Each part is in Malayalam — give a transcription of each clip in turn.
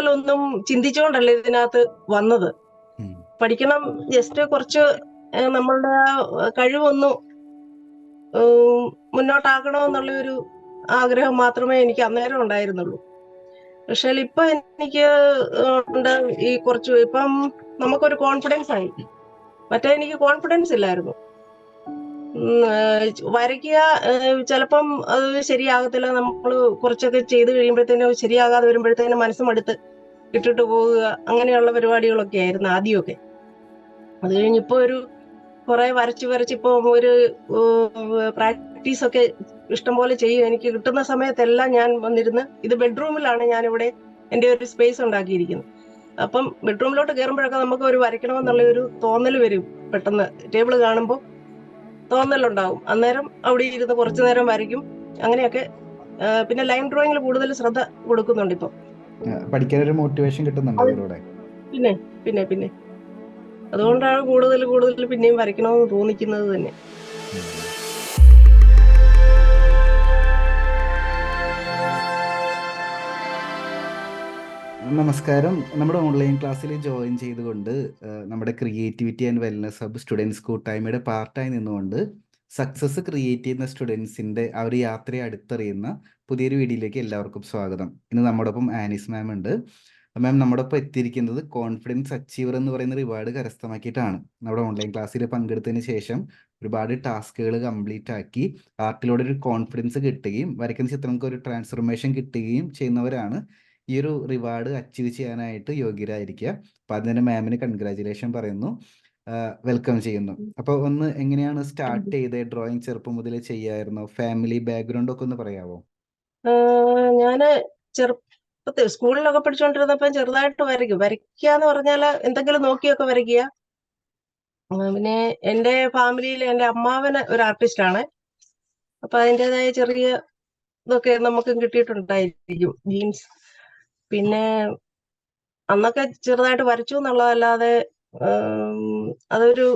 കൂടുതലൊന്നും ചിന്തിച്ചുകൊണ്ടല്ല ഇതിനകത്ത് വന്നത്. പഠിക്കണം ജസ്റ്റ് കുറച്ച് നമ്മളുടെ കഴിവൊന്ന് മുന്നോട്ടാക്കണമെന്നുള്ള ഒരു ആഗ്രഹം മാത്രമേ എനിക്ക് അന്നേരം ഉണ്ടായിരുന്നുള്ളൂ. പക്ഷേ ഇപ്പൊ എനിക്ക് ഉണ്ട് ഈ കുറച്ച് ഇപ്പം നമുക്കൊരു കോൺഫിഡൻസ് ആയി. മറ്റേ എനിക്ക് കോൺഫിഡൻസ് ഇല്ലായിരുന്നു. വരയ്ക്കുക ചിലപ്പം അത് ശരിയാകത്തില്ല. നമ്മൾ കുറച്ചൊക്കെ ചെയ്ത് കഴിയുമ്പോഴത്തേനും ശരിയാകാതെ വരുമ്പോഴത്തേനും മനസ്സും മടുത്ത് ഇട്ടിട്ട് പോവുക അങ്ങനെയുള്ള പരിപാടികളൊക്കെ ആയിരുന്നു ആദ്യമൊക്കെ. അത് കഴിഞ്ഞിപ്പോ ഒരു കുറെ വരച്ച് വരച്ച് ഇപ്പൊ ഒരു പ്രാക്ടീസ് ഒക്കെ ഇഷ്ടംപോലെ ചെയ്യും. എനിക്ക് കിട്ടുന്ന സമയത്തെല്ലാം ഞാൻ വന്നിരുന്ന് ഇത് ബെഡ്റൂമിലാണ് ഞാൻ ഇവിടെ എന്റെ ഒരു സ്പേസ് ഉണ്ടാക്കിയിരിക്കുന്നത്. അപ്പം ബെഡ്റൂമിലോട്ട് കയറുമ്പോഴൊക്കെ നമുക്ക് ഒരു വരയ്ക്കണമെന്നുള്ള ഒരു തോന്നൽ വരും. പെട്ടെന്ന് ടേബിൾ കാണുമ്പോൾ തോന്നലുണ്ടാവും. അന്നേരം അവിടെ ഇരുന്ന് കുറച്ചു നേരം വരയ്ക്കും. അങ്ങനെയൊക്കെ പിന്നെ ലൈൻ ഡ്രോയിങ്ങിൽ കൂടുതൽ ശ്രദ്ധ കൊടുക്കുന്നുണ്ട് ഇപ്പൊ. ആ, പഠിക്കാനൊരു മോട്ടിവേഷൻ കിട്ടുന്നുണ്ട് അതിലൂടെ പിന്നെ പിന്നെ പിന്നെ. അതുകൊണ്ടാണ് കൂടുതൽ കൂടുതൽ പിന്നെയും വരയ്ക്കണമെന്ന് തോന്നിക്കുന്നത് തന്നെ. നമസ്കാരം. നമ്മുടെ ഓൺലൈൻ ക്ലാസ്സിൽ ജോയിൻ ചെയ്തുകൊണ്ട് നമ്മുടെ creativity and wellness hub students കൂട്ടായ്മയുടെ പാർട്ടായി നിന്നുകൊണ്ട് സക്സസ് ക്രിയേറ്റ് ചെയ്യുന്ന സ്റ്റുഡൻസിന്റെ ആ ഒരു യാത്രയെ അടുത്തറിയുന്ന പുതിയൊരു വീഡിയോയിലേക്ക് എല്ലാവർക്കും സ്വാഗതം. ഇന്ന് നമ്മോടൊപ്പം ആനിസ് മാം ഉണ്ട്. മാം നമ്മുടെ ഒപ്പം എത്തിയിരിക്കുന്നത് കോൺഫിഡൻസ് അച്ചീവർ എന്ന് പറയുന്ന റിവാർഡ് കരസ്ഥമാക്കിയിട്ടാണ്. നമ്മുടെ ഓൺലൈൻ ക്ലാസ്സിൽ പങ്കെടുത്തതിന് ശേഷം ഒരുപാട് ടാസ്കുകൾ കംപ്ലീറ്റ് ആക്കി ആർട്ടിലൂടെ ഒരു കോൺഫിഡൻസ് കിട്ടുകയും വരയ്ക്കുന്ന ചിത്രങ്ങൾക്ക് ഒരു ട്രാൻസ്ഫോർമേഷൻ കിട്ടുകയും ചെയ്യുന്നവരാണ് ഈ ഒരു റിവാർഡ് അച്ചീവ് ചെയ്യാനായിട്ട് യോഗ്യരായിരിക്കുക. അപ്പം അതിന് മാമിന് കൺഗ്രാചുലേഷൻ പറയുന്നു. വെൽക്കം ചെയ്യുന്നു. അപ്പൊ ഒന്ന് എങ്ങനെയാണ് സ്റ്റാർട്ട് ചെയ്തത്? ഡ്രോയിങ് ചെറുപ്പം മുതലേ ചെയ്യായിരുന്നു? ഫാമിലി ബാക്ക്ഗ്രൗണ്ട് ഒക്കെ ഒന്ന് പറയാവോ? ഞാൻ ഞാൻ ചെറുപ്പത്തിൽ സ്കൂളിലൊക്കെ പഠിച്ചുകൊണ്ടിരുന്നപ്പം ചെറുതായിട്ട് വരയ്ക്കും. വരയ്ക്കുക എന്ന് പറഞ്ഞാൽ എന്തെങ്കിലും നോക്കിയൊക്കെ വരയ്ക്കുക. പിന്നെ എന്റെ ഫാമിലിയിൽ എന്റെ അമ്മാവന് ഒരു ആർട്ടിസ്റ്റ് ആണ്. അപ്പൊ അതിന്റെതായ ചെറിയ ഇതൊക്കെ നമുക്കും കിട്ടിയിട്ടുണ്ടായിരിക്കും ജീൻസ് പിന്നെ അന്നൊക്കെ ചെറുതായിട്ട് വരച്ചു എന്നുള്ളതല്ലാതെ അതൊരു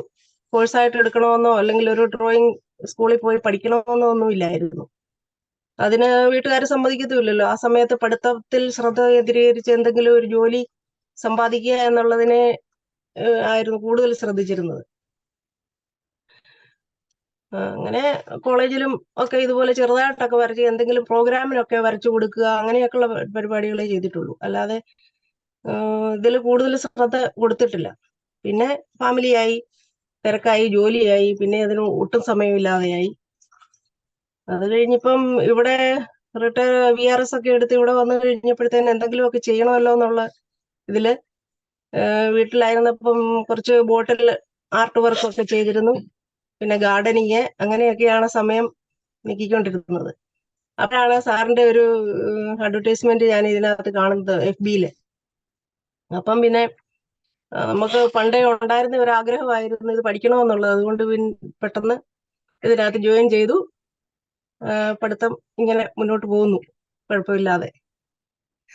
കോഴ്സായിട്ട് എടുക്കണമെന്നോ അല്ലെങ്കിൽ ഒരു ഡ്രോയിങ് സ്കൂളിൽ പോയി പഠിക്കണമെന്നോ ഒന്നും ഇല്ലായിരുന്നു. അതിന് വീട്ടുകാരെ സമ്മതിക്കത്തുമില്ലല്ലോ. ആ സമയത്ത് പഠിത്തത്തിൽ ശ്രദ്ധ കേന്ദ്രീകരിച്ച് എന്തെങ്കിലും ഒരു ജോലി സമ്പാദിക്കുക എന്നുള്ളതിനെ ആയിരുന്നു കൂടുതൽ ശ്രദ്ധിച്ചിരുന്നത്. അങ്ങനെ കോളേജിലും ഒക്കെ ഇതുപോലെ ചെറുതായിട്ടൊക്കെ വരച്ച് എന്തെങ്കിലും പ്രോഗ്രാമിനൊക്കെ വരച്ചു കൊടുക്കുക അങ്ങനെയൊക്കെയുള്ള പരിപാടികളെ ചെയ്തിട്ടുള്ളൂ. അല്ലാതെ ഇതിൽ കൂടുതൽ ശ്രദ്ധ കൊടുത്തിട്ടില്ല. പിന്നെ ഫാമിലിയായി തിരക്കായി ജോലിയായി പിന്നെ അതിന് ഒട്ടും സമയമില്ലാതെയായി. അത് കഴിഞ്ഞിപ്പം ഇവിടെ റിട്ടയർ വി ആർ എസ് ഒക്കെ എടുത്ത് ഇവിടെ വന്നു കഴിഞ്ഞപ്പോഴത്തേന് എന്തെങ്കിലുമൊക്കെ ചെയ്യണമല്ലോ എന്നുള്ള ഇതിൽ വീട്ടിലായിരുന്നപ്പം കുറച്ച് ബോട്ടിൽ ആർട്ട് വർക്ക് ഒക്കെ ചെയ്തിരുന്നു. പിന്നെ ഗാർഡനിങ് അങ്ങനെയൊക്കെയാണ് സമയം നീക്കിക്കൊണ്ടിരുന്നത്. അപ്പോഴാണ് സാറിന്റെ ഒരു അഡ്വർടൈസ്മെന്റ് ഞാൻ ഇതിനകത്ത് കാണുന്നത് എഫ് ബിയിൽ അപ്പം പിന്നെ നമുക്ക് പണ്ടേ ഉണ്ടായിരുന്ന ഒരു ആഗ്രഹമായിരുന്നു ഇത് പഠിക്കണമെന്നുള്ളത്. അതുകൊണ്ട് പെട്ടെന്ന് ഇതിനകത്ത് ജോയിൻ ചെയ്തു. പഠിത്തം ഇങ്ങനെ മുന്നോട്ട് പോകുന്നു. കുഴപ്പമില്ലാതെ.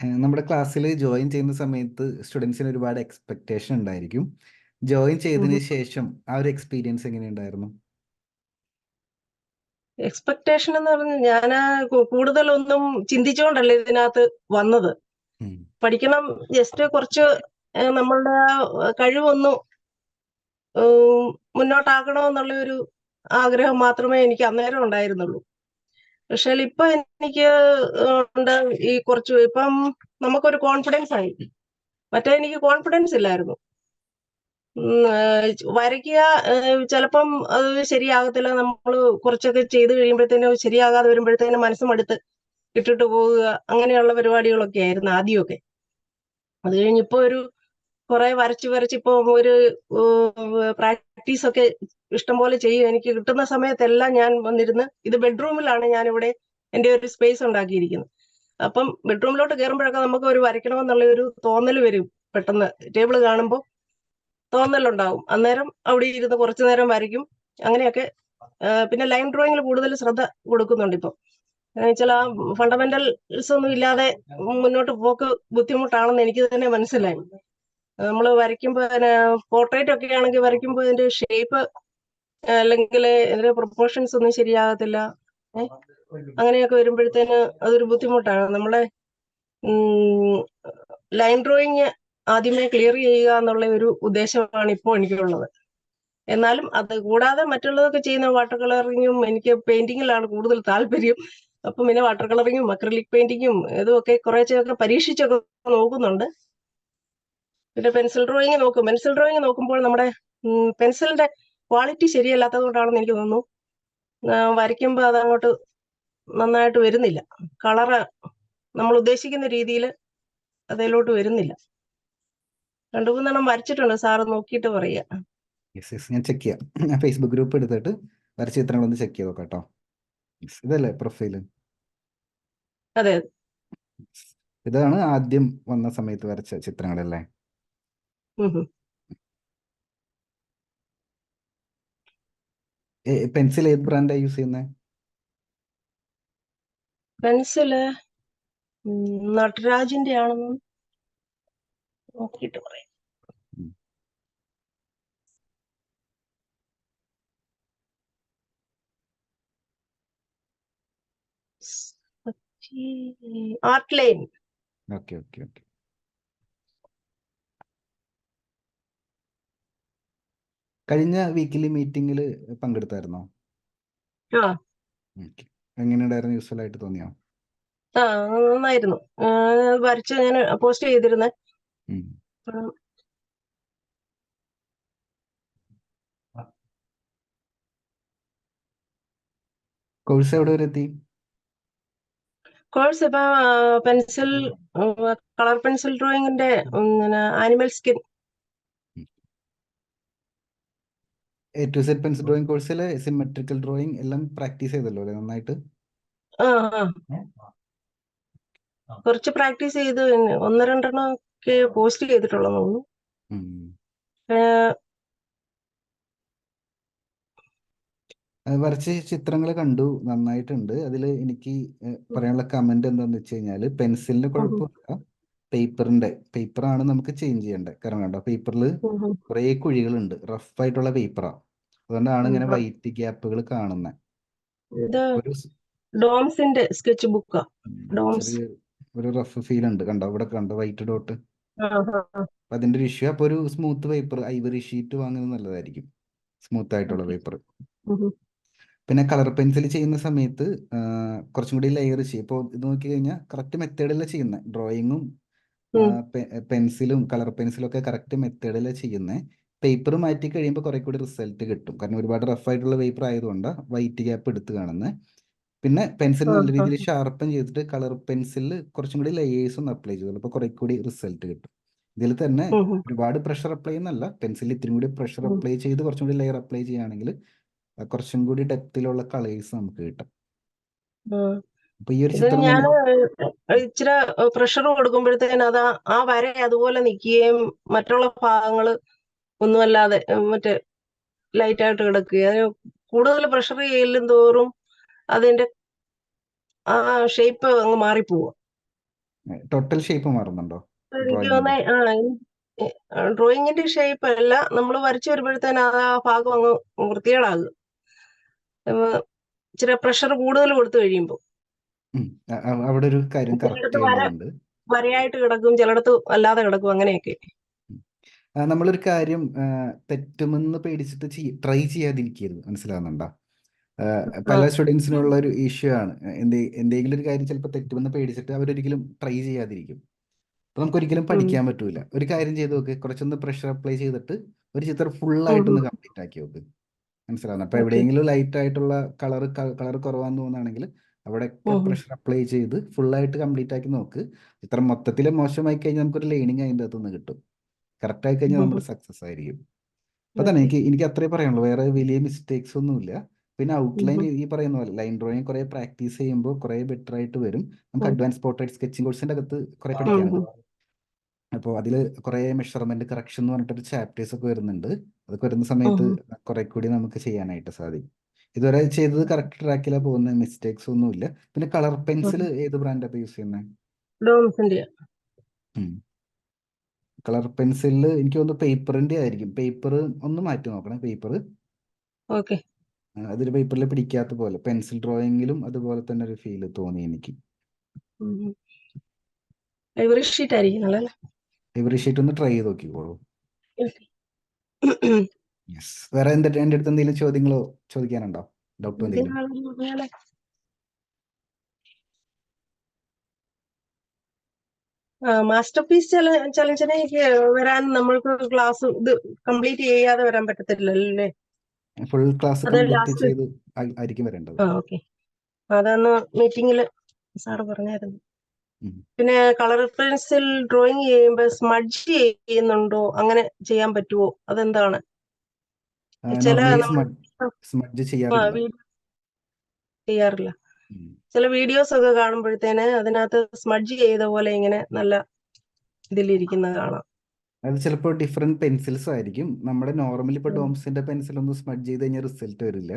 നമ്മുടെ ക്ലാസ്സിൽ ജോയിൻ ചെയ്യുന്ന സമയത്ത് സ്റ്റുഡൻസിന് ഒരുപാട് എക്സ്പെക്ടേഷൻ ഉണ്ടായിരിക്കും. ജോയിൻ ചെയ്തതിന് ശേഷം ആ ഒരു എക്സ്പീരിയൻസ് എങ്ങനെയുണ്ടായിരുന്നു? എക്സ്പെക്ടേഷൻ എന്ന് പറഞ്ഞാൽ ഞാൻ കൂടുതലൊന്നും ചിന്തിച്ചുകൊണ്ടല്ല ഇതിനകത്ത് വന്നത്. പഠിക്കണം ജസ്റ്റ് കുറച്ച് നമ്മളുടെ കഴിവൊന്ന് മുന്നോട്ടാക്കണമെന്നുള്ള ഒരു ആഗ്രഹം മാത്രമേ എനിക്ക് അന്നേരം ഉണ്ടായിരുന്നുള്ളൂ. പക്ഷേ ഇപ്പൊ എനിക്ക് ഉണ്ട് ഈ കുറച്ച് ഇപ്പം നമുക്കൊരു കോൺഫിഡൻസ് ആയി. മറ്റേ എനിക്ക് കോൺഫിഡൻസ് ഇല്ലായിരുന്നു. വരയ്ക്കുക ചിലപ്പം അത് ശരിയാകത്തില്ല. നമ്മൾ കുറച്ചൊക്കെ ചെയ്ത് കഴിയുമ്പോഴത്തേനും ശരിയാകാതെ വരുമ്പോഴത്തേനും മനസ്സുമെടുത്ത് ഇട്ടിട്ട് പോവുക. അങ്ങനെയുള്ള പരിപാടികളൊക്കെ ആയിരുന്നു ആദ്യമൊക്കെ. അത് കഴിഞ്ഞിപ്പോ ഒരു കുറെ വരച്ച് വരച്ച് ഇപ്പൊ ഒരു പ്രാക്ടീസ് ഒക്കെ ഇഷ്ടംപോലെ ചെയ്യും. എനിക്ക് കിട്ടുന്ന സമയത്തെല്ലാം ഞാൻ വന്നിരുന്ന് ഇത് ബെഡ്റൂമിലാണ് ഞാൻ ഇവിടെ എന്റെ ഒരു സ്പേസ് ഉണ്ടാക്കിയിരിക്കുന്നത്. അപ്പം ബെഡ്റൂമിലോട്ട് കയറുമ്പോഴൊക്കെ നമുക്ക് ഒരു വരയ്ക്കണമെന്നുള്ള ഒരു തോന്നൽ വരും. പെട്ടെന്ന് ടേബിൾ കാണുമ്പോൾ തോന്നലുണ്ടാവും. അന്നേരം അവിടെ ഇരുന്ന് കുറച്ചു നേരം വരയ്ക്കും. അങ്ങനെയൊക്കെ പിന്നെ ലൈൻ ഡ്രോയിങ്ങിൽ കൂടുതൽ ശ്രദ്ധ കൊടുക്കുന്നുണ്ട് ഇപ്പം. ചില ഫണ്ടമെന്റൽസ് ഒന്നും ഇല്ലാതെ മുന്നോട്ട് പോക്ക് ബുദ്ധിമുട്ടാണെന്ന് എനിക്ക് തന്നെ മനസ്സിലായി. നമ്മൾ വരയ്ക്കുമ്പോൾ പോർട്രേറ്റ് ഒക്കെ ആണെങ്കിൽ വരയ്ക്കുമ്പോൾ അതിന്റെ ഷേപ്പ് അല്ലെങ്കിൽ അതിന്റെ പ്രൊപ്പോർഷൻസ് ഒന്നും ശരിയാകത്തില്ല? അങ്ങനെയൊക്കെ വരുമ്പോഴത്തേന് അതൊരു ബുദ്ധിമുട്ടാണ്. നമ്മളെ ലൈൻ ഡ്രോയിങ് ആദ്യമേ ക്ലിയർ ചെയ്യുക എന്നുള്ള ഒരു ഉദ്ദേശമാണ് ഇപ്പോൾ എനിക്കുള്ളത്. എന്നാലും അത് കൂടാതെ മറ്റുള്ളതൊക്കെ ചെയ്യുന്ന വാട്ടർ കളറിങ്ങും എനിക്ക് പെയിന്റിങ്ങിലാണ് കൂടുതൽ താല്പര്യം. അപ്പം പിന്നെ വാട്ടർ കളറിങ്ങും അക്രലിക് പെയിന്റിങ്ങും ഇതുമൊക്കെ കുറേശ്ശെയൊക്കെ പരീക്ഷിച്ചൊക്കെ നോക്കുന്നുണ്ട്. പിന്നെ പെൻസിൽ ഡ്രോയിങ് നോക്കും. പെൻസിൽ ഡ്രോയിങ് നോക്കുമ്പോൾ നമ്മുടെ പെൻസിലിന്റെ ക്വാളിറ്റി ശരിയല്ലാത്തത് കൊണ്ടാണെന്ന് എനിക്ക് തോന്നുന്നു. വരയ്ക്കുമ്പോൾ വരയ്ക്കുമ്പോൾ അങ്ങോട്ട് നന്നായിട്ട് വരുന്നില്ല. കളറ് നമ്മൾ ഉദ്ദേശിക്കുന്ന രീതിയിൽ അതിലോട്ട് വരുന്നില്ല. രണ്ടു മൂന്നെണ്ണം വരച്ചിട്ടുണ്ട്. സാറ് നോക്കിയിട്ട് പറയുക. യെസ് യെസ് ഞാൻ ചെക്ക് ചെയ്യാം. ഞാൻ ഫേസ്ബുക്ക് ഗ്രൂപ്പ് എടുത്തിട്ട് വരച്ച ചിത്രങ്ങളൊന്ന് ചെക്ക് ചെയ്ത് നോക്കാം കേട്ടോ. ഇതല്ലേ പ്രൊഫൈൽ അതെ. ഇതാണ് ആദ്യം വന്ന സമയത്ത് വരച്ച ചിത്രങ്ങളല്ലേ. പെൻസിൽ ഏത് ബ്രാൻഡാ യൂസ് ചെയ്യുന്നത് പെൻസിൽ നടരാജിന്റെ ആണെന്ന് നോക്കിയിട്ട് പറയാം. Art line. Okay okay okay. കഴിഞ്ഞ വീക്കിലി മീറ്റിംഗിൽ പങ്കെടുത്തായിരുന്നോ? എങ്ങനെയുണ്ടായിരുന്നു? യൂസ്ഫുൾ ആയിട്ട് തോന്നിയോ? ആ നന്നായിരുന്നു. വരച്ച് ഞാൻ പോസ്റ്റ് ചെയ്തിരുന്നേ. കോഴ്സ് എവിടെ വരെ എത്തി? കോഴ്സ് ഇപ്പൊ pencil colour pencil ഡ്രോയിങ്ങിന്റെ animal skin A to Z pencil drawing കോഴ്സിൽ സിമെട്രിക്കൽ ഡ്രോയിങ് എല്ലാം പ്രാക്ടീസ് ചെയ്തല്ലോ അല്ലേ നന്നായിട്ട്? ആ ആ. കുറച്ച് പ്രാക്ടീസ് ചെയ്ത് ഒന്ന് രണ്ടെണ്ണം ഒക്കെ പോസ്റ്റ് ചെയ്തിട്ടുള്ളൂ തോന്നുന്നു. വരച്ച ചിത്രങ്ങൾ കണ്ടു നന്നായിട്ടുണ്ട്. അതിൽ എനിക്ക് പറയാനുള്ള കമന്റ് എന്താന്ന് വെച്ച് കഴിഞ്ഞാൽ പെൻസിലിന് കുഴപ്പമില്ല. പേപ്പറിന്റെ പേപ്പറാണ് നമുക്ക് ചേഞ്ച് ചെയ്യേണ്ടത്. കാരണം കണ്ടോ പേപ്പറിൽ കുറെ കുഴികളുണ്ട്. റഫ് ആയിട്ടുള്ള പേപ്പറാ. അതുകൊണ്ടാണ് ഇങ്ങനെ വൈറ്റ് ഗ്യാപ്പുകൾ കാണുന്നത് ഒരു ഡോംസിന്റെ സ്കെച്ച് ബുക്ക് ഡോംസ്. ഒരു റഫ് ഫീൽ ഉണ്ട്. കണ്ടോ ഇവിടെ കണ്ടോ വൈറ്റ് ഡോട്ട് അതിന്റെ ഒരു ഇഷ്യൂ അപ്പൊ ഒരു സ്മൂത്ത് പേപ്പർ ഐവറി ഷീറ്റ് വാങ്ങുന്നത് നല്ലതായിരിക്കും. സ്മൂത്ത് ആയിട്ടുള്ള പേപ്പർ. പിന്നെ കളർ പെൻസിൽ ചെയ്യുന്ന സമയത്ത് കുറച്ചും കൂടി ലെയർ ചെയ്യും. ഇപ്പോൾ ഇത് നോക്കി കഴിഞ്ഞാൽ കറക്റ്റ് മെത്തേഡല്ല ചെയ്യുന്നത് ഡ്രോയിങ്ങും. പെൻസിലും കളർ പെൻസിലും ഒക്കെ കറക്റ്റ് മെത്തേഡിലാണ് ചെയ്യുന്നത് പേപ്പർ മാറ്റി കഴിയുമ്പോൾ കുറെ കൂടി റിസൾട്ട് കിട്ടും. കാരണം ഒരുപാട് റഫ് ആയിട്ടുള്ള പേപ്പർ ആയതുകൊണ്ട് വൈറ്റ് ഗ്യാപ്പ് എടുത്ത് കാണുന്നത് പിന്നെ പെൻസിൽ നല്ല രീതിയിൽ ഷാർപ്പൻ ചെയ്തിട്ട് കളർ പെൻസിലിൽ കുറച്ചും കൂടി ലെയേഴ്സ് ഒന്ന് അപ്ലൈ ചെയ്തു അപ്പോൾ കുറെ കൂടി റിസൾട്ട് കിട്ടും. ഇതിൽ തന്നെ. ഒരുപാട് പ്രഷർ അപ്ലൈ ചെയ്യുന്നല്ല പെൻസിൽ ഇത്തിരി കൂടി പ്രഷർ അപ്ലൈ ചെയ്ത് കുറച്ചും കൂടി ലെയർ അപ്ലൈ ചെയ്യുകയാണെങ്കിൽ കുറച്ചും കൂടി ഡെപ്തിലുള്ള കളേഴ്സ് നമുക്ക് കിട്ടും. അപ്പൊ ഈ ഒരു ചിത്രം ഞാൻ ഇച്ചിരി പ്രഷർ കൊടുക്കുമ്പോഴത്തേന് അത് ആ- വര അതുപോലെ നിൽക്കുകയും മറ്റുള്ള ഭാഗങ്ങൾ ഒന്നുമല്ലാതെ മറ്റേ ലൈറ്റ് ആയിട്ട് കിടക്കുകയും കൂടുതൽ പ്രഷർ ചെയ്യലും തോറും അതിന്റെ ആ ഷേപ്പ് അങ്ങ് മാറിപ്പോവാ. Total shape മാറുന്നുണ്ടോ? എനിക്ക് ഡ്രോയിങ്ങിന്റെ തോന്നുന്നത് ആ ഡ്രോയിങ്ങിന്റെ ഷേപ്പ് അല്ല നമ്മൾ വരച്ചു വരുമ്പോഴത്തേന് ആ ഭാഗം അങ്ങ് വൃത്തികേടാകും. ഇച്ചിരി പ്രഷർ കൂടുതൽ കൊടുത്തു കഴിയുമ്പോൾ ഉം. അ- അ- അവിടെ ഒരു കാര്യം കറക്റ്റ് ചിലയിടത്ത് വര ചെയ്യേണ്ടതുണ്ട് വരയായിട്ട് കിടക്കും ചിലടത്ത് അല്ലാതെ കിടക്കും അങ്ങനെയൊക്കെ. ആ, നമ്മളൊരു കാര്യം ആ, തെറ്റുമെന്ന് പേടിച്ചിട്ട് ട്രൈ ചെയ്യാതിരിക്കരുത്. മനസ്സിലാവുന്നുണ്ടോ? ആ, പല സ്റ്റുഡൻസിനുള്ള ഒരു ഇഷ്യൂ ആണ്. എന്തേ എന്തെങ്കിലും ഒരു കാര്യം ചിലപ്പോൾ തെറ്റുമെന്ന് പേടിച്ചിട്ട് അവരൊരിക്കലും ട്രൈ ചെയ്യാതിരിക്കും. അപ്പൊ നമുക്കൊരിക്കലും പഠിക്കാൻ പറ്റൂല. ഒരു കാര്യം ചെയ്ത് നോക്ക് കുറച്ചൊന്ന് പ്രഷർ അപ്ലൈ ചെയ്തിട്ട് ഒരു ചിത്രം ഫുള്ളായിട്ട് ഒന്ന് കംപ്ലീറ്റ് ആക്കി നോക്ക്. മനസ്സിലാവുന്നു അപ്പൊ. എവിടെയെങ്കിലും ലൈറ്റ് ആയിട്ടുള്ള കളർ കളർ കുറവാന്ന് തോന്നുകയാണെങ്കിൽ അവിടെയൊക്കെ പ്രഷർ അപ്ലൈ ചെയ്ത് ഫുള്ളായിട്ട് കംപ്ലീറ്റ് ആക്കി നോക്ക്. ചിത്രം മൊത്തത്തിൽ മോശമായി കഴിഞ്ഞാൽ നമുക്കൊരു ലേണിംഗ് അതിന്റെ അകത്തുനിന്ന് കിട്ടും. കറക്റ്റ് ആയി കഴിഞ്ഞാൽ നമ്മൾ സക്സസ് ആയിരിക്കും. അപ്പൊ തന്നെ എനിക്ക് എനിക്ക് അത്രേ പറയാനുള്ളൂ. വേറെ വലിയ മിസ്റ്റേക്സ് ഒന്നുമില്ല. പിന്നെ ഔട്ട്ലൈൻ ഈ പറയുന്ന പോലെ ലൈൻ ഡ്രോയിങ് കുറെ പ്രാക്ടീസ് ചെയ്യുമ്പോൾ കുറെ ബെറ്റർ ആയിട്ട് വരും. നമുക്ക് അഡ്വാൻസ് പോർട്രേറ്റ് സ്കെച്ചിങ് കോഴ്സിന്റെ അകത്ത് കുറെ. പഠിക്കാനുണ്ട്. അപ്പോൾ അതിൽ കുറെ മെഷർമെന്റ് കറക്ഷൻ എന്ന് പറഞ്ഞിട്ടൊരു ചാപ്റ്റേഴ്സ് ഒക്കെ വരുന്നുണ്ട്. അതൊക്കെ വരുന്ന സമയത്ത് കുറെ കൂടി നമുക്ക് ചെയ്യാനായിട്ട് സാധിക്കും. ഇതുവരെ ചെയ്തത് കറക്റ്റ് ട്രാക്കിലാണ് പോകുന്നത് മിസ്റ്റേക്സ് ഒന്നുമില്ല. പിന്നെ കളർ പെൻസിൽ ഏത് ബ്രാൻഡാണ് യൂസ് ചെയ്യുന്നത് കളർ പെൻസിലിൽ എനിക്ക് തോന്നുന്നു പേപ്പറിന്റെ ആയിരിക്കും. പേപ്പർ ഒന്ന് മാറ്റി നോക്കണം പേപ്പർ ഓക്കെ. അതൊരു പേപ്പറിൽ പിടിക്കാത്ത പോലെ പെൻസിൽ ഡ്രോയിങ്ങിലും അതുപോലെ തന്നെ ഒരു ഫീൽ തോന്നി എനിക്ക്. ഐവറി ഷീറ്റ് ഷീറ്റ് ഒന്ന് ട്രൈ ചെയ്ത് നോക്കിക്കോളൂ. വേറെ എന്താ എന്റെ അടുത്ത് എന്തെങ്കിലും ചോദ്യങ്ങളോ ചോദിക്കാനുണ്ടോ? ഡോക്ടർ എന്തെങ്കിലും? മാസ്റ്റർ പീസ് ചലഞ്ചിനെ വരാൻ നമ്മൾക്ക് ക്ലാസ് ഇത് കംപ്ലീറ്റ് ചെയ്യാതെ വരാൻ പറ്റത്തില്ലല്ലേ? ഫുൾ ക്ലാസ് കംപ്ലീറ്റ് ചെയ്ത് ആയിരിക്കും വരേണ്ടത്. ഓക്കെ അതന്ന് മീറ്റിംഗിൽ സാർ പറഞ്ഞായിരുന്നു. പിന്നെ കളർ പെൻസിൽ ഡ്രോയിങ് ചെയ്യുമ്പോൾ സ്മഡ്ജ് ചെയ്യുന്നുണ്ടോ? അങ്ങനെ ചെയ്യാൻ പറ്റുമോ അതെന്താണ്? ചില സ്മഡ്ജ് ചെയ്യാറില്ല. ചെയ്യാറില്ല. ചില വീഡിയോസ് ഒക്കെ കാണുമ്പോഴത്തേന് അതിനകത്ത് സ്മഡ്ജ് ചെയ്ത പോലെ ഇങ്ങനെ നല്ല ഇതിലിരിക്കുന്നത് കാണാം. അത് ചിലപ്പോൾ ഡിഫറെന്റ് പെൻസിൽസ് ആയിരിക്കും. നമ്മുടെ നോർമലി ഇപ്പോൾ ഡോംസിന്റെ പെൻസിൽ ഒന്നും സ്മഡ്ജ് ചെയ്ത് കഴിഞ്ഞാൽ റിസൾട്ട് വരില്ല.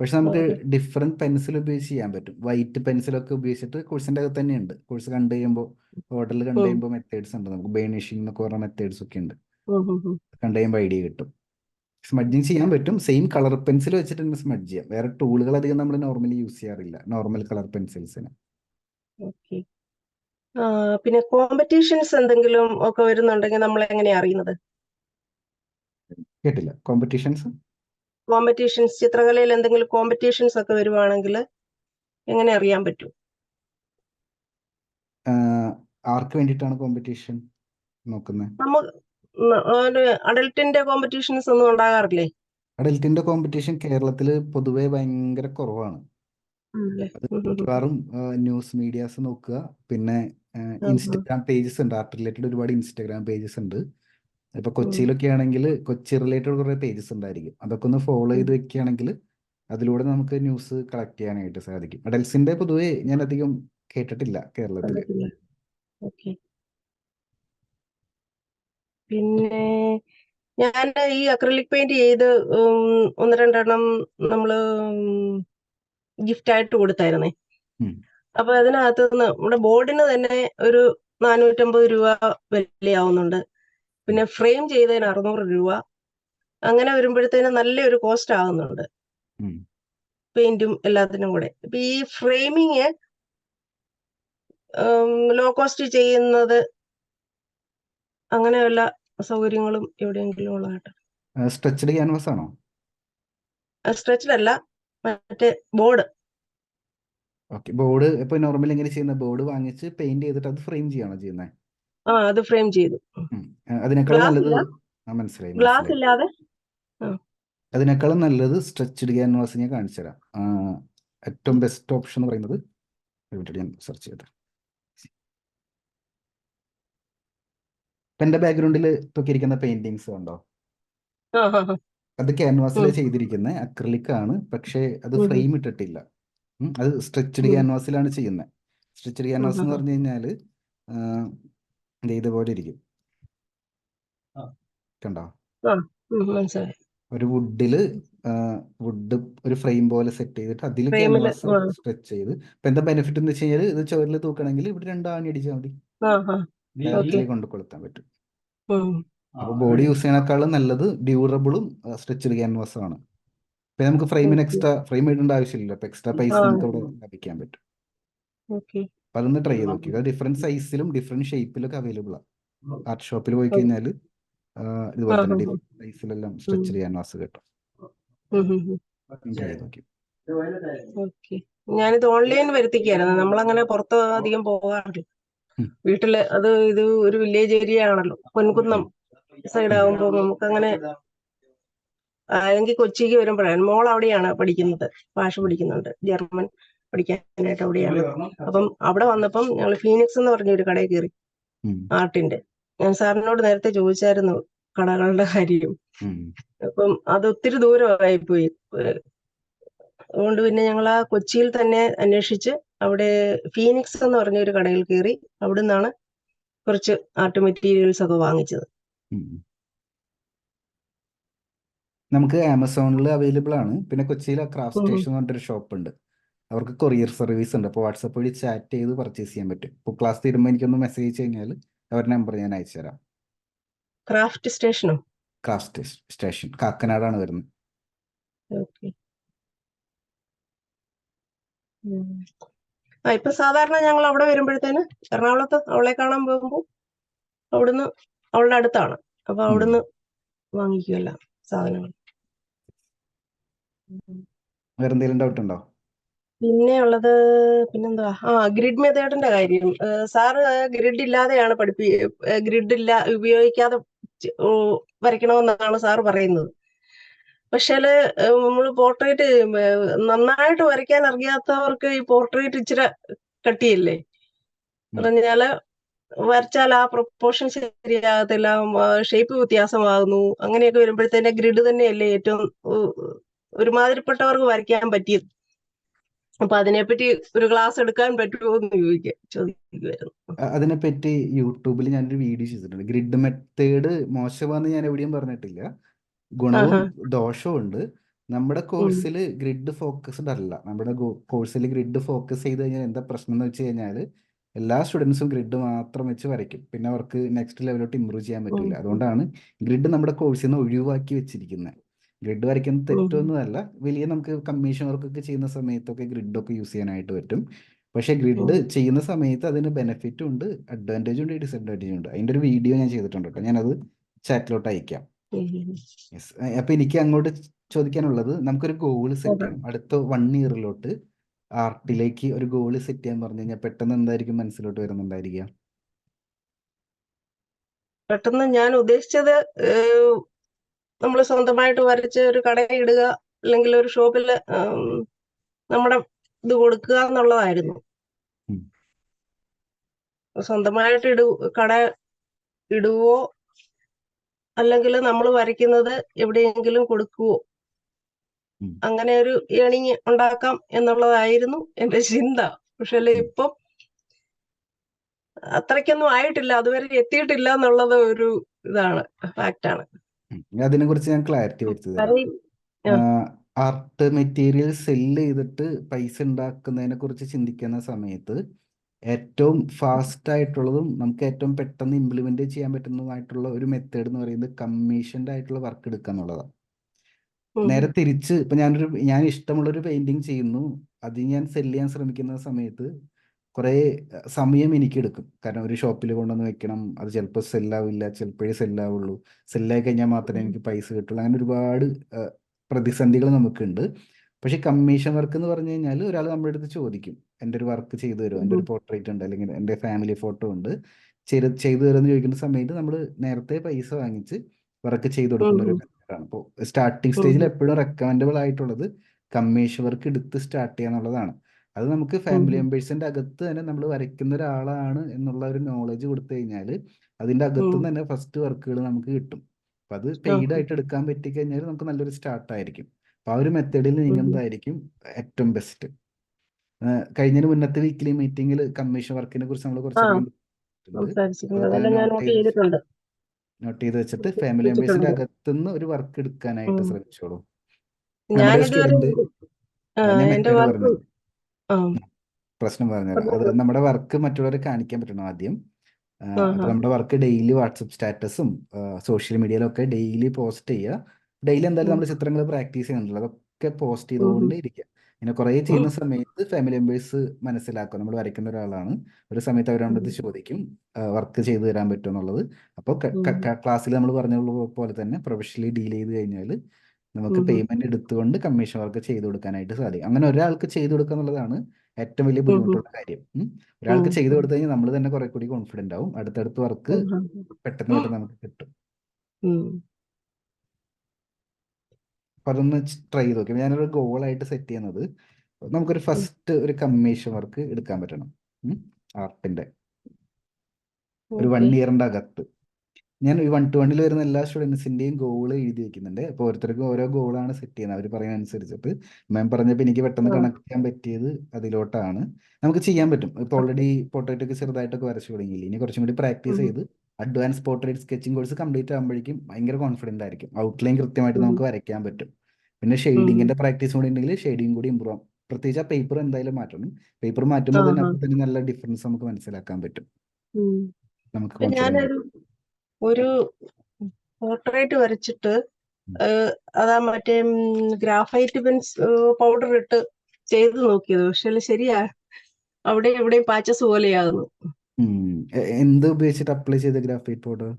പക്ഷെ നമുക്ക് ഡിഫറെന്റ് പെൻസിൽ ഉപയോഗിച്ച് ചെയ്യാൻ പറ്റും. വൈറ്റ് പെൻസിലൊക്കെ ഉപയോഗിച്ചിട്ട് കോഴ്സിന്റെ അകത്ത് തന്നെ ഉണ്ട്. കോഴ്സ് കണ്ടു കഴിയുമ്പോൾ ഹോട്ടലിൽ കണ്ടു. കഴിയുമ്പോൾ മെത്തേഡ്സ് ഉണ്ട്. നമുക്ക് ബേണിഷിംഗ് എന്നൊക്കെ പറഞ്ഞ മെത്തേഡ്സ് ഒക്കെ ഉണ്ട്. കണ്ടു കഴിയുമ്പോൾ ഐഡിയ കിട്ടും. സ്മഡ്ജിങ് ചെയ്യാൻ പറ്റും. സെയിം കളർ പെൻസിൽ വെച്ചിട്ട് തന്നെ സ്മഡ്ജ് ചെയ്യാം. വേറെ ടൂളുകൾ അധികം നമ്മൾ നോർമലി യൂസ് ചെയ്യാറില്ല. നോർമൽ കളർ പെൻസിൽസിന് പിന്നെ കോമ്പറ്റീഷൻസ് എന്തെങ്കിലും ഒക്കെ വരുന്നുണ്ടെങ്കിൽ നമ്മൾ എങ്ങനെയാ അറിയുന്നത്? കേട്ടില്ല. കോമ്പറ്റീഷൻസ് കോമ്പറ്റീഷൻസ് ചിത്രകലയിൽ എന്തെങ്കിലും കോമ്പറ്റീഷൻസ് ഒക്കെ വരുവാണെങ്കിൽ എങ്ങനെ അറിയാൻ പറ്റും? ആർക്ക് വേണ്ടിയിട്ടാണ് കോമ്പറ്റീഷൻ നോക്കുന്നത് അഡൽട്ടിന്റെ കോമ്പറ്റീഷൻസ് ഒന്നും ഉണ്ടാകാറില്ലേ? അഡൽട്ടിന്റെ കോമ്പറ്റീഷൻ കേരളത്തിൽ പൊതുവെ ഭയങ്കര കുറവാണ്. മിക്കവാറും ന്യൂസ് മീഡിയാസ് നോക്കുക. പിന്നെ ഇൻസ്റ്റഗ്രാം പേജസ് ഉണ്ട്. ആർട്ട് റിലേറ്റഡ് ഒരുപാട് ഇൻസ്റ്റഗ്രാം പേജസ് ഉണ്ട്. ഇപ്പൊ കൊച്ചിയിലൊക്കെ ആണെങ്കിൽ കൊച്ചി റിലേറ്റഡ് കുറെ പേജസ് ഉണ്ടായിരിക്കും. അതൊക്കെ ഒന്ന് ഫോളോ ചെയ്ത് വെക്കുകയാണെങ്കിൽ അതിലൂടെ നമുക്ക് ന്യൂസ് കളക്ട് ചെയ്യാനായിട്ട് സാധിക്കും. അഡൽസിന്റെ പൊതുവെ ഞാൻ അധികം കേട്ടിട്ടില്ല കേരളത്തിൽ പിന്നെ ഞാൻ ഈ അക്രലിക് പെയിന്റ് ചെയ്ത് ഒന്ന് രണ്ടെണ്ണം നമ്മൾ ഗിഫ്റ്റ് ആയിട്ട് കൊടുത്തായിരുന്നേ. അപ്പൊ അതിനകത്ത് നമ്മുടെ ബോർഡിന് തന്നെ ഒരു നാനൂറ്റമ്പത് രൂപ വിലയാവുന്നുണ്ട്. പിന്നെ ഫ്രെയിം ചെയ്തതിന് അറുന്നൂറ് രൂപ. അങ്ങനെ വരുമ്പോഴത്തേന് നല്ലൊരു കോസ്റ്റ് ആകുന്നുണ്ട് പെയിന്റും എല്ലാത്തിനും കൂടെ. അപ്പൊ ഈ ഫ്രെയിമിങ് ലോ കോസ്റ്റ് ചെയ്യുന്നത് അങ്ങനെ വല്ല സൗകര്യങ്ങളും എവിടെയെങ്കിലും ഉള്ളതായിട്ട് സ്ട്രെച്ചഡ് ക്യാൻവാസ് ആണോ? സ്ട്രെച്ചഡ് അല്ല മറ്റേ ബോർഡ് ഓക്കെ ബോർഡ് ഇപ്പൊ നോർമലി എങ്ങനെ ചെയ്യുന്ന ബോർഡ് വാങ്ങിച്ച് പെയിന്റ് ചെയ്തിട്ട് അത് ഫ്രെയിം ചെയ്യണോ ചെയ്യുന്നത് ആ അത് ഫ്രെയിം ചെയ്തു. അതിനേക്കാൾ നല്ലത്. മനസ്സിലായി ഗ്ലാസ് ഇല്ലാതെ? അതിനേക്കാളും നല്ലത് സ്ട്രെച്ചഡ് ക്യാൻവാസ് ഞാൻ കാണിച്ചു തരാം ഏറ്റവും ബെസ്റ്റ് ഓപ്ഷൻ എന്ന് പറയുന്നത് ഞാൻ സെർച്ച് ചെയ്തത് ഇപ്പൊ എന്റെ ബാക്ക്ഗ്രൗണ്ടിൽ ഇരിക്കുന്ന പെയിന്റിങ്സ് ഉണ്ടോ അത് ക്യാൻവാസിൽ ചെയ്തിരിക്കുന്ന. അക്രിലിക് ആണ്. പക്ഷേ അത് ഫ്രെയിം ഇട്ടിട്ടില്ല. അത് സ്ട്രെച്ചഡ്. ക്യാൻവാസിലാണ് ചെയ്യുന്നത് സ്ട്രെച്ചഡ് ക്യാൻവാസ് എന്ന്. പറഞ്ഞു കഴിഞ്ഞാൽ ഇതുപോലെ ഇരിക്കും. കണ്ടോ? ഒരു വുഡിൽ വുഡ് ഒരു ഫ്രെയിം പോലെ സെറ്റ് ചെയ്തിട്ട് അതിൽ ക്യാൻവാസ് സ്ട്രെച്ച് ചെയ്ത്. ഇപ്പൊ എന്താ ബെനിഫിറ്റ് എന്ന് വെച്ച് കഴിഞ്ഞാൽ ഇത് ചുവരിൽ തൂക്കണമെങ്കിൽ ഇവിടെ രണ്ട് ആണി അടിച്ചാൽ മതി. കൊണ്ട് കൊളുത്താൻ പറ്റും. അപ്പൊ ബോഡി യൂസ് ചെയ്യണേക്കാളും നല്ലത് ഡ്യൂറബിളും സ്ട്രെച്ചഡ് ക്യാൻവാസും ആണ്. പിന്നെ നമുക്ക് ഫ്രെയിമിന് എക്സ്ട്രാ ഫ്രെയിം ഇടേണ്ട ആവശ്യമില്ല അപ്പൊ എക്സ്ട്രാ പൈസ നമുക്ക് അവിടെ ലഭിക്കാൻ പറ്റും. അപ്പൊ അതൊന്ന് ട്രൈ ചെയ്ത് നോക്കി. ഡിഫറെന്റ് സൈസിലും ഡിഫറെന്റ് ഷേപ്പിലൊക്കെ അവൈലബിൾ ആണ് ആർട്ട് ഷോപ്പിൽ പോയി. കഴിഞ്ഞാൽ ഇതുപോലെ തന്നെ. ഡിഫറെന്റ് സൈസിലെല്ലാം സ്ട്രെച്ച് ക്യാൻവാസ് കിട്ടും. ഞാനിത് ഓൺലൈൻ വരുത്തിക്കായിരുന്നു. നമ്മളങ്ങനെ പുറത്ത് അധികം പോകാറില്ല. വീട്ടിൽ അത് ഇത് ഒരു വില്ലേജ് ഏരിയ ആണല്ലോ. പൊൻകുന്നം സൈഡ് ആകുമ്പോൾ നമുക്ക് അങ്ങനെ അല്ലെങ്കിൽ കൊച്ചിക്ക് വരുമ്പോഴാണ്. മോൾ അവിടെയാണ് പഠിക്കുന്നത്. ഭാഷ പഠിക്കുന്നുണ്ട്. ജർമ്മൻ പഠിക്കാനായിട്ട് അവിടെയാണ്. അപ്പം അവിടെ വന്നപ്പം ഞങ്ങൾ ഫീനിക്സ് എന്ന് പറഞ്ഞ ഒരു കടയിൽ കയറി. ആർട്ടിന്റെ. ഞാൻ സാറിനോട് നേരത്തെ ചോദിച്ചായിരുന്നു കടകളുടെ കാര്യം. അപ്പം അത് ഒത്തിരി ദൂരമായി പോയി. അതുകൊണ്ട് പിന്നെ ഞങ്ങൾ ആ കൊച്ചിയിൽ തന്നെ അന്വേഷിച്ച് അവിടെ ഫീനിക്സ് എന്ന് പറഞ്ഞ ഒരു കടയിൽ കയറി അവിടെ നിന്നാണ് കുറച്ച് ആർട്ട് മെറ്റീരിയൽസ് ഒക്കെ വാങ്ങിച്ചത്. നമുക്ക് ആമസോണിൽ അവൈലബിൾ ആണ്. പിന്നെ കൊച്ചിയിൽ ക്രാഫ്റ്റ് സ്റ്റേഷൻ എന്ന് പറഞ്ഞൊരു ഷോപ്പ് ഉണ്ട് അവർക്ക് കൊറിയർ സർവീസ് ഉണ്ട്. അപ്പോൾ വാട്സപ്പ് വഴി ചാറ്റ് ചെയ്ത് പർച്ചേസ് ചെയ്യാൻ പറ്റും. ഇപ്പോൾ ക്ലാസ് തീരുമ്പോൾ എനിക്കൊന്ന് മെസ്സേജ് കഴിഞ്ഞാൽ അവരുടെ നമ്പർ ഞാൻ അയച്ചു തരാം. ക്രാഫ്റ്റ് സ്റ്റേഷനോ? Craft station. കാക്കനാടാണ് വരുന്നത്. ഓക്കെ. ആ ഇപ്പൊ സാധാരണ ഞങ്ങൾ അവിടെ വരുമ്പോഴത്തേന് എറണാകുളത്ത് അവളെ കാണാൻ പോകുമ്പോൾ അവിടുന്ന് അവളുടെ അടുത്താണ്. അപ്പൊ. അവിടുന്ന് വാങ്ങിക്കുമല്ല സാധനങ്ങൾ. ഡൗട്ട് ഉണ്ടോ? പിന്നെ ഉള്ളത് പിന്നെന്താ ആ ഗ്രിഡ് മെത്തേഡിന്റെ കാര്യം. സാറ് ഗ്രിഡ് ഇല്ലാതെയാണ് പഠിപ്പി ഗ്രിഡ് ഇല്ല ഉപയോഗിക്കാതെ വരയ്ക്കണമെന്നാണ് സാറ് പറയുന്നത്. പക്ഷേ നമ്മൾ പോർട്രേറ്റ് നന്നായിട്ട് വരയ്ക്കാൻ അറിയാത്തവർക്ക് ഈ പോർട്രേറ്റ് ഇച്ചിരി കട്ടിയില്ലേ. പറഞ്ഞാൽ വരച്ചാൽ ആ പ്രൊപ്പോർഷൻ ശരിയാകത്തില്ല ഷേപ്പ് വ്യത്യാസമാകുന്നു അങ്ങനെയൊക്കെ വരുമ്പോഴത്തേനെ ഗ്രിഡ് തന്നെയല്ലേ ഏറ്റവും ഒരുമാതിരിപ്പെട്ടവർക്ക് വരയ്ക്കാൻ പറ്റിയത്. അപ്പൊ അതിനെപ്പറ്റി ഒരു ക്ലാസ് എടുക്കാൻ പറ്റുമോ എന്ന് ചോദിക്കാം ചോദിക്കുമായിരുന്നു അതിനെപ്പറ്റി യൂട്യൂബിൽ ഞാനൊരു വീഡിയോ ചെയ്തിട്ടുണ്ട്. ഗ്രിഡ് മെത്തേഡ് മോശമാണെന്ന് ഞാൻ എവിടെയും പറഞ്ഞിട്ടില്ല. ഗുണവും ദോഷവും ഉണ്ട്. നമ്മുടെ കോഴ്സിൽ ഗ്രിഡ് ഫോക്കസ്ഡ് അല്ല. നമ്മുടെ കോഴ്സിൽ ഗ്രിഡ് ഫോക്കസ് ചെയ്ത് കഴിഞ്ഞാൽ എന്താ പ്രശ്നം എന്ന് വെച്ച് കഴിഞ്ഞാൽ എല്ലാ സ്റ്റുഡൻസും ഗ്രിഡ് മാത്രം വെച്ച് വരയ്ക്കും. പിന്നെ അവർക്ക് നെക്സ്റ്റ് ലെവലോട്ട് ഇമ്പ്രൂവ് ചെയ്യാൻ പറ്റില്ല അതുകൊണ്ടാണ് ഗ്രിഡ് നമ്മുടെ കോഴ്സിൽ നിന്ന് ഒഴിവാക്കി വെച്ചിരിക്കുന്നത് ഗ്രിഡ് വരയ്ക്കുന്നത് തെറ്റൊന്നുമല്ല. വലിയ നമുക്ക് കമ്മീഷൻ വർക്കൊക്കെ ചെയ്യുന്ന സമയത്തൊക്കെ ഗ്രിഡൊക്കെ യൂസ് ചെയ്യാനായിട്ട് പറ്റും. പക്ഷേ ഗ്രിഡ് ചെയ്യുന്ന സമയത്ത് അതിന് ബെനിഫിറ്റും ഉണ്ട് അഡ്വാന്റേജും ഉണ്ട് ഡിസഡ്വാന്റേജും ഉണ്ട്. അതിന്റെ ഒരു വീഡിയോ ഞാൻ ചെയ്തിട്ടുണ്ട് കേട്ടോ. ഞാനത് ചാറ്റിലോട്ട് അയക്കാം. അപ്പൊ എനിക്ക് അങ്ങോട്ട് ചോദിക്കാനുള്ളത് നമുക്കൊരു ഗോൾ സെറ്റ് ചെയ്യാം അടുത്ത വൺ ഇയറിലോട്ട് ആർട്ടിലേക്ക് ഒരു ഗോൾ സെറ്റ് ചെയ്യാൻ പറഞ്ഞു കഴിഞ്ഞാൽ പെട്ടെന്ന് എന്തായിരിക്കും മനസ്സിലോട്ട് വരുന്നുണ്ടായിരിക്കുക? പെട്ടെന്ന് ഞാൻ ഉദ്ദേശിച്ചത് നമ്മൾ സ്വന്തമായിട്ട് വരച്ച് ഒരു കടയിടുക അല്ലെങ്കിൽ ഒരു ഷോപ്പിൽ നമ്മുടെ ഇത് കൊടുക്കുക എന്നുള്ളതായിരുന്നു. സ്വന്തമായിട്ട് ഇടു കട ഇടുവോ അല്ലെങ്കിൽ നമ്മൾ വരയ്ക്കുന്നത് എവിടെയെങ്കിലും കൊടുക്കുവോ? അങ്ങനെ ഒരു ഏണിങ് ഉണ്ടാക്കാം എന്നുള്ളതായിരുന്നു എന്റെ ചിന്ത. പക്ഷെ അല്ലെ ഇപ്പം അത്രയ്ക്കൊന്നും ആയിട്ടില്ല. അതുവരെ എത്തിയിട്ടില്ല എന്നുള്ളത് ഒരു ഇതാണ് ഫാക്റ്റാണ് ആണ്. അതിനെ കുറിച്ച് ഞാൻ ക്ലാരിറ്റി വരുത്തത് ആർട്ട് മെറ്റീരിയൽ സെല്ല് ചെയ്തിട്ട് പൈസ ഉണ്ടാക്കുന്നതിനെ കുറിച്ച് ചിന്തിക്കുന്ന സമയത്ത് ഏറ്റവും ഫാസ്റ്റ് ആയിട്ടുള്ളതും നമുക്ക് ഏറ്റവും പെട്ടെന്ന് ഇംപ്ലിമെന്റ് ചെയ്യാൻ പറ്റുന്നതുമായിട്ടുള്ള ഒരു മെത്തേഡ് എന്ന് പറയുന്നത് കമ്മീഷൻഡ് ആയിട്ടുള്ള വർക്ക് എടുക്കുക എന്നുള്ളതാണ്. നേരെ തിരിച്ച് ഇപ്പൊ ഞാനൊരു ഞാൻ ഇഷ്ടമുള്ളൊരു പെയിന്റിങ് ചെയ്യുന്നു. അത് ഞാൻ സെൽ ചെയ്യാൻ ശ്രമിക്കുന്ന സമയത്ത് കുറേ സമയം എനിക്ക് എടുക്കും. കാരണം ഒരു ഷോപ്പിൽ കൊണ്ടുവന്ന് വെക്കണം. അത് ചിലപ്പോൾ സെല്ലാവില്ല ചിലപ്പോഴേ സെല്ലാവുള്ളൂ സെല്ലായി കഴിഞ്ഞാൽ മാത്രമേ എനിക്ക് പൈസ കിട്ടുള്ളൂ. അങ്ങനെ ഒരുപാട് പ്രതിസന്ധികൾ നമുക്കുണ്ട്. പക്ഷെ കമ്മീഷൻ വർക്ക് എന്ന് പറഞ്ഞു കഴിഞ്ഞാൽ ഒരാൾ നമ്മുടെ അടുത്ത് ചോദിക്കും. എന്റെ ഒരു വർക്ക് ചെയ്തു തരുമോ? എന്റെ ഒരു പോർട്രേറ്റ് ഉണ്ട് അല്ലെങ്കിൽ എന്റെ ഫാമിലി ഫോട്ടോ ഉണ്ട്. ചെയ്ത് ചെയ്തു തരുമെന്ന് ചോദിക്കുന്ന സമയത്ത് നമ്മൾ നേരത്തെ പൈസ വാങ്ങിച്ച് വർക്ക് ചെയ്തു കൊടുക്കുന്ന ഒരു. മെത്തേഡാണ്. അപ്പോൾ സ്റ്റാർട്ടിങ് സ്റ്റേജിൽ എപ്പോഴും റെക്കമെൻഡബിൾ ആയിട്ടുള്ളത് കമ്മീഷൻ വർക്ക് എടുത്ത് സ്റ്റാർട്ട് ചെയ്യുക എന്നുള്ളതാണ് അത് നമുക്ക് ഫാമിലി. മെമ്പേഴ്സിന്റെ അകത്ത് തന്നെ നമ്മൾ വരയ്ക്കുന്ന ഒരാളാണ് എന്നുള്ള ഒരു നോളജ് കൊടുത്തു കഴിഞ്ഞാൽ അതിന്റെ അകത്ത് തന്നെ ഫസ്റ്റ് വർക്കുകൾ നമുക്ക് കിട്ടും. അപ്പൊ അത്. പെയ്ഡ് ആയിട്ട് എടുക്കാൻ പറ്റിക്കഴിഞ്ഞാൽ നമുക്ക് നല്ലൊരു സ്റ്റാർട്ട് ആയിരിക്കും. അപ്പൊ ആ ഒരു മെത്തേഡിൽ. നീങ്ങുന്നതായിരിക്കും ഏറ്റവും ബെസ്റ്റ് കഴിഞ്ഞതിന് മുന്നത്തെ വീക്കിലി മീറ്റിംഗിൽ കമ്മീഷൻ വർക്കിനെ കുറിച്ച് നമ്മൾ കുറച്ച് നോട്ട് ചെയ്ത് വെച്ചിട്ട് ഫാമിലി മെമ്പേഴ്സിന്റെ അകത്തുനിന്ന് ഒരു വർക്ക് എടുക്കാനായിട്ട് ശ്രമിച്ചോളൂ. പ്രശ്നം പറഞ്ഞുതരാം. അത് നമ്മുടെ വർക്ക് മറ്റുള്ളവരെ കാണിക്കാൻ പറ്റണം ആദ്യം? നമ്മുടെ വർക്ക് ഡെയിലി വാട്സപ്പ് സ്റ്റാറ്റസും സോഷ്യൽ മീഡിയയിലൊക്കെ ഡെയിലി പോസ്റ്റ് ചെയ്യുക. ഡെയിലി എന്തായാലും നമ്മൾ ചിത്രങ്ങൾ പ്രാക്ടീസ് ചെയ്യുന്നുണ്ടല്ലോ. അതൊക്കെ പോസ്റ്റ്. ചെയ്തുകൊണ്ട് ഇരിക്കുക ഇങ്ങനെ കുറേ ചെയ്യുന്ന സമയത്ത് ഫാമിലി മെമ്പേഴ്സ് മനസ്സിലാക്കും. നമ്മൾ വരയ്ക്കുന്ന ഒരാളാണ്. ഒരു സമയത്ത് അവരോട് ഇത് ചോദിക്കും വർക്ക് ചെയ്തു തരാൻ പറ്റുമോ എന്നുള്ളത്. അപ്പോൾ ക്ലാസ്സിൽ നമ്മൾ പറഞ്ഞ പോലെ തന്നെ പ്രൊഫഷണലി ഡീൽ ചെയ്ത് കഴിഞ്ഞാൽ നമുക്ക് പേയ്മെന്റ് എടുത്തുകൊണ്ട് കമ്മീഷൻ വർക്ക് ചെയ്തു കൊടുക്കാനായിട്ട് സാധിക്കും. അങ്ങനെ ഒരാൾക്ക് ചെയ്തു കൊടുക്കുക എന്നുള്ളതാണ് ഏറ്റവും വലിയ ബുദ്ധിമുട്ടുള്ള കാര്യം. ഒരാൾക്ക് ചെയ്തു കൊടുത്തു കഴിഞ്ഞാൽ നമ്മൾ തന്നെ കുറെ കൂടി കോൺഫിഡന്റ് ആവും. അടുത്തടുത്ത് വർക്ക്. പെട്ടെന്ന് പെട്ടെന്ന് നമുക്ക് കിട്ടും. ഉം. അപ്പൊ അതൊന്ന് ട്രൈ ചെയ്ത് നോക്കി ഞാനൊരു ഗോളായിട്ട് സെറ്റ് ചെയ്യുന്നത് നമുക്കൊരു ഫസ്റ്റ് ഒരു കമ്മീഷൻ വർക്ക് എടുക്കാൻ പറ്റണം. ആർട്ടിന്റെ ഒരു വൺ ഇയറിന്റെ അകത്ത്. ഞാൻ ഈ വൺ ടു വണ്ണിൽ വരുന്ന എല്ലാ സ്റ്റുഡൻസിന്റെയും ഗോൾ എഴുതി വെക്കുന്നുണ്ട്. അപ്പോൾ ഓരോരുത്തർക്കും ഓരോ ഗോളാണ് സെറ്റ് ചെയ്യുന്നത്. അവർ പറയുന്ന അനുസരിച്ചിട്ട്. മാം പറഞ്ഞപ്പോൾ എനിക്ക് പെട്ടെന്ന് കണക്ട് ചെയ്യാൻ പറ്റിയത് അതിലോട്ടാണ്. നമുക്ക് ചെയ്യാൻ പറ്റും. ഇപ്പൊ ഓൾറെഡി പോർട്രേറ്റ് ഒക്കെ ചെറുതായിട്ടൊക്കെ വരച്ചു തുടങ്ങിയില്ല? ഇനി കുറച്ചും കൂടി പ്രാക്ടീസ്. ചെയ്ത് advance portrait sketching course complete ആകുമ്പോഴേക്കും ഭയങ്കര കോൺഫിഡന്റ് ആയിരിക്കും. ഔട്ട്ലൈൻ കൃത്യമായിട്ട് നമുക്ക് വരയ്ക്കാൻ പറ്റും. പിന്നെ. ഷെയ്ഡിങ്ങിന്റെ പ്രാക്ടീസ് കൂടി ഉണ്ടെങ്കിൽ ഷെയ്ഡിങ് കൂടി ഇമ്പ്രൂവ് ആവും. പ്രത്യേകിച്ച് ആ പേപ്പർ എന്തായാലും മാറ്റണം. പേപ്പർ മാറ്റുമ്പോൾ തന്നെ അപ്പോൾ തന്നെ നല്ല ഡിഫറൻസ് നമുക്ക് മനസ്സിലാക്കാൻ പറ്റും. നമുക്ക് ഞാനൊരു ഒരു പോർട്രേറ്റ് വരച്ചിട്ട്. അതാ മറ്റേ ഗ്രാഫൈറ്റ് പെൻസ് പൗഡർ ഇട്ട് ചെയ്ത് നോക്കിയത്. പക്ഷെ ശരിയാ. അവിടെ എവിടെയും പാച്ചസ് പോലെയാകുന്നു. ഉം. എ- എന്ത് ഉപയോഗിച്ചിട്ട് അപ്ലൈ ചെയ്ത ഗ്രാഫൈറ്റ് പൗഡർ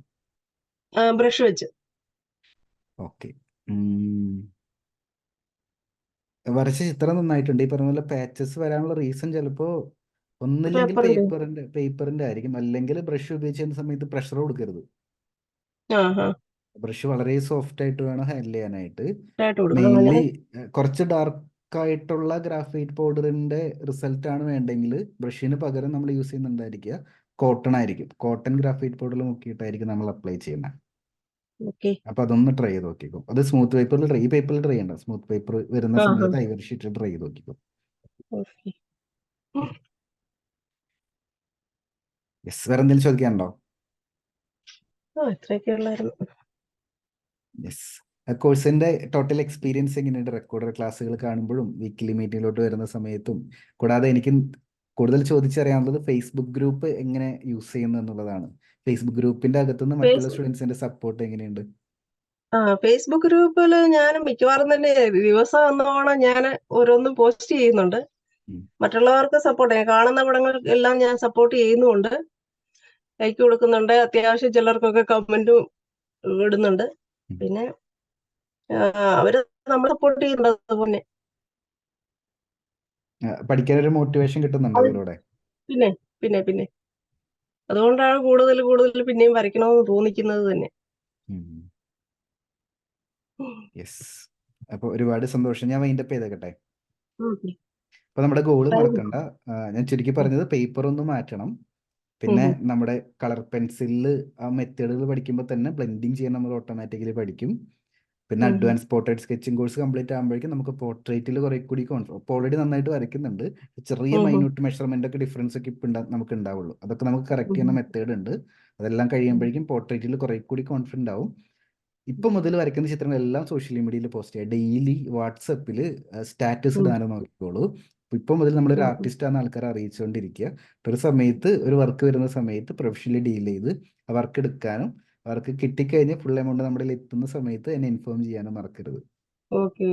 ബ്രഷ് വെച്ച്. ഓക്കെ വരച്ച ചിത്രം നന്നായിട്ടുണ്ട്. ഈ പറഞ്ഞ പോലെ പാച്ചസ് വരാനുള്ള റീസൺ ചിലപ്പോ ഒന്നില്ലെങ്കിൽ പേപ്പറിന്റെ പേപ്പറിന്റെ പേപ്പറിന്റെ ആയിരിക്കും. അല്ലെങ്കിൽ ബ്രഷ് ഉപയോഗിച്ച് ചെയ്യുന്ന സമയത്ത് പ്രഷർ കൊടുക്കരുത്. ആ ഹാ ബ്രഷ് വളരെ സോഫ്റ്റ് ആയിട്ട് വേണം ഹാൻഡിൽ ചെയ്യാനായിട്ട്. കൊടുക്കണം. മെയിൻലി കുറച്ച് ഡാർക്ക് ആയിട്ടുള്ള ഗ്രാഫൈറ്റ് പൗഡറിന്റെ റിസൾട്ട് ആണ് വേണ്ടെങ്കിൽ ബ്രഷിന് പകരം നമ്മൾ യൂസ് ചെയ്യുന്നുണ്ടായിരിക്കുക കോട്ടൺ ആയിരിക്കും. കോട്ടൺ ഗ്രാഫൈറ്റ് പൗഡർ മുക്കിയിട്ടായിരിക്കും നമ്മൾ അപ്ലൈ ചെയ്യുന്നത് അപ്പൊ അതൊന്ന് ട്രൈ ചെയ്ത് നോക്കിക്കോ. അത് സ്മൂത്ത് പേപ്പറിൽ ട്രൈ ഈ പേപ്പറിൽ ട്രൈ ചെയ്യണ്ട. സ്മൂത്ത് പേപ്പർ വരുന്ന സമയത്ത് ഐവർ ഷീറ്റ് ട്രൈ ചെയ്ത് നോക്കിക്കോ. യെസ് വേറെ എന്തെങ്കിലും ചോദിക്കാനുണ്ടോ? യെസ് കോഴ്സിന്റെ ടോട്ടൽ എക്സ്പീരിയൻസ് എങ്ങനെയുണ്ട്? റെക്കോർഡർ ക്ലാസ്സുകൾ കാണുമ്പോഴും വീക്കിലി മീറ്റിങ്ങിലോട്ട് വരുന്ന സമയത്തും കൂടാതെ എനിക്ക് കൂടുതൽ ചോദിച്ചറിയാനുള്ളത് ഫേസ്ബുക്ക് ഗ്രൂപ്പ് എങ്ങനെ യൂസ് ചെയ്യുന്നു എന്നുള്ളതാണ്. ഫേസ്ബുക്ക് ഗ്രൂപ്പിന്റെ അകത്തുനിന്ന് മറ്റുള്ള സ്റ്റുഡൻസിന്റെ സപ്പോർട്ട് എങ്ങനെയുണ്ട്? ആ ഫേസ്ബുക്ക് ഗ്രൂപ്പിൽ ഞാൻ മിക്കവാറും തന്നെ ദിവസം എന്നോണം ഞാൻ ഓരോന്നും പോസ്റ്റ് ചെയ്യുന്നുണ്ട്. മറ്റുള്ളവർക്ക് സപ്പോർട്ട് കാണുന്ന പടങ്ങൾ എല്ലാം ഞാൻ സപ്പോർട്ട് ചെയ്യുന്നുമുണ്ട് ലൈക്ക് കൊടുക്കുന്നുണ്ട്. അത്യാവശ്യം ചിലർക്കൊക്കെ കമന്റും ഇടുന്നുണ്ട്. പിന്നെ അവർ നമ്മൾ സപ്പോർട്ട് ചെയ്യുന്നുണ്ട് അതുപോലെ പഠിക്കാൻ ഒരു മോട്ടിവേഷൻ കിട്ടുന്നുണ്ട് അത് അതിലൂടെ പിന്നെ പിന്നെ പിന്നെ. അതുകൊണ്ടാണ് കൂടുതൽ കൂടുതൽ പിന്നെയും വരയ്ക്കണമെന്ന് തോന്നിക്കുന്നത് തന്നെ. യെസ് അപ്പൊ ഒരുപാട് സന്തോഷം. ഞാൻ വൈൻഡപ്പ് ചെയ്തേക്കട്ടെ. അപ്പൊ നമ്മുടെ ഗോൾ മറക്കണ്ട. ഞാൻ ചുരുക്കി പറഞ്ഞത് പേപ്പർ ഒന്ന് മാറ്റണം. പിന്നെ നമ്മുടെ കളർ പെൻസിലിൽ ആ മെത്തേഡുകൾ പഠിക്കുമ്പോൾ തന്നെ ബ്ലെൻഡിങ് ചെയ്യാൻ നമ്മൾ ഓട്ടോമാറ്റിക്കലി പഠിക്കും. പിന്നെ advance portrait sketching course complete ആകുമ്പോഴേക്കും നമുക്ക് പോർട്രേറ്റിൽ കുറെ കൂടി കോൺഫിഡൻസ് ഇപ്പോൾ ഓൾറെഡി നന്നായിട്ട് വരയ്ക്കുന്നുണ്ട്. ചെറിയ മൈന്യൂട്ട് മെഷർമെന്റ് ഒക്കെ ഡിഫറൻസ് ഒക്കെ ഇപ്പം നമുക്ക് ഉണ്ടാവുള്ളൂ അതൊക്കെ നമുക്ക് കറക്റ്റ് ചെയ്യുന്ന മെത്തേഡ് ഉണ്ട്. അതെല്ലാം കഴിയുമ്പോഴേക്കും പോർട്രേറ്റിൽ കുറെ കൂടി കോൺഫിഡന്റ് ആവും ഇപ്പൊ മുതൽ വരയ്ക്കുന്ന ചിത്രങ്ങളെല്ലാം സോഷ്യൽ മീഡിയയിൽ പോസ്റ്റ് ചെയ്യുക ഡെയിലി വാട്സപ്പിൽ സ്റ്റാറ്റസ് ഇടാനോ നോക്കിക്കോളൂ. ഇപ്പം മുതൽ നമ്മളൊരു ആർട്ടിസ്റ്റ് ആണ് ആൾക്കാരെ അറിയിച്ചുകൊണ്ടിരിക്കുക ഒരു സമയത്ത് ഒരു വർക്ക് വരുന്ന സമയത്ത് പ്രൊഫഷണലി ഡീൽ ചെയ്ത് ആ വർക്ക് എടുക്കാനും വർക്ക് കിട്ടിക്കഴിഞ്ഞ് ഫുൾ എമൗണ്ട് നമ്മുടെ എത്തുന്ന സമയത്ത് എന്നെ ഇൻഫോം ചെയ്യാനും മറക്കരുത്. ഓക്കെ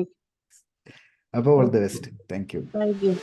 അപ്പോൾ all the best thank you thank you